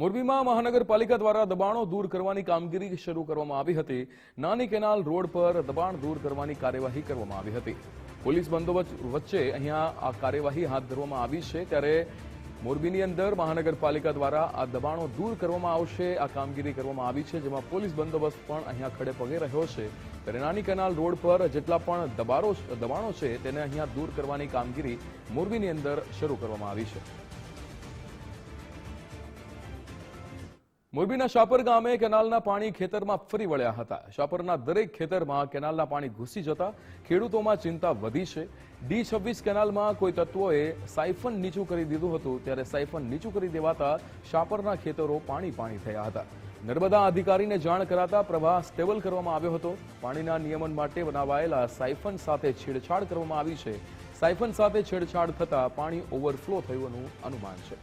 મોરબીમાં મહાનગરપાલિકા દ્વારા દબાણો દૂર કરવાની કામગીરી શરૂ કરવામાં આવી હતી. નાની કેનાલ રોડ પર દબાણ દૂર કરવાની કાર્યવાહી કરવામાં આવી હતી. પોલીસ બંદોબસ્ત વચ્ચે અહીંયા આ કાર્યવાહી હાથ ધરવામાં આવી છે. ત્યારે મોરબીની અંદર મહાનગરપાલિકા દ્વારા આ દબાણો દૂર કરવામાં આવશે, આ કામગીરી કરવામાં આવી છે, જેમાં પોલીસ બંદોબસ્ત પણ અહીંયા ખડે પગે રહ્યો છે. ત્યારે નાની કેનાલ રોડ પર જેટલા પણ દબારો, દબાણો છે, તેને અહીંયા દૂર કરવાની કામગીરી મોરબીની અંદર શરૂ કરવામાં આવી છે. મોરબીના શાપર ગામે કેનાલના પાણી ખેતરમાં ફરી વળ્યા હતા. શાપરના દરેક ખેતરમાં કેનાલના પાણી ઘૂસી જતા ખેડૂતોમાં ચિંતા વધી છે. ડી છવ્વીસ કેનાલમાં કોઈ તત્વોએ સાયફન નીચું કરી દીધું હતું, ત્યારે સાયફન નીચું કરી દેવાતા શાપરના ખેતરો પાણી પાણી થયા હતા. નર્મદા અધિકારીને જાણ કરાતા પ્રવાહ સ્ટેબલ કરવામાં આવ્યો હતો. પાણીના નિયમન માટે બનાવાયેલા સાયફન સાથે છેડછાડ કરવામાં આવી છે. સાયફન સાથે છેડછાડ થતા પાણી ઓવરફ્લો થયું અનુમાન છે.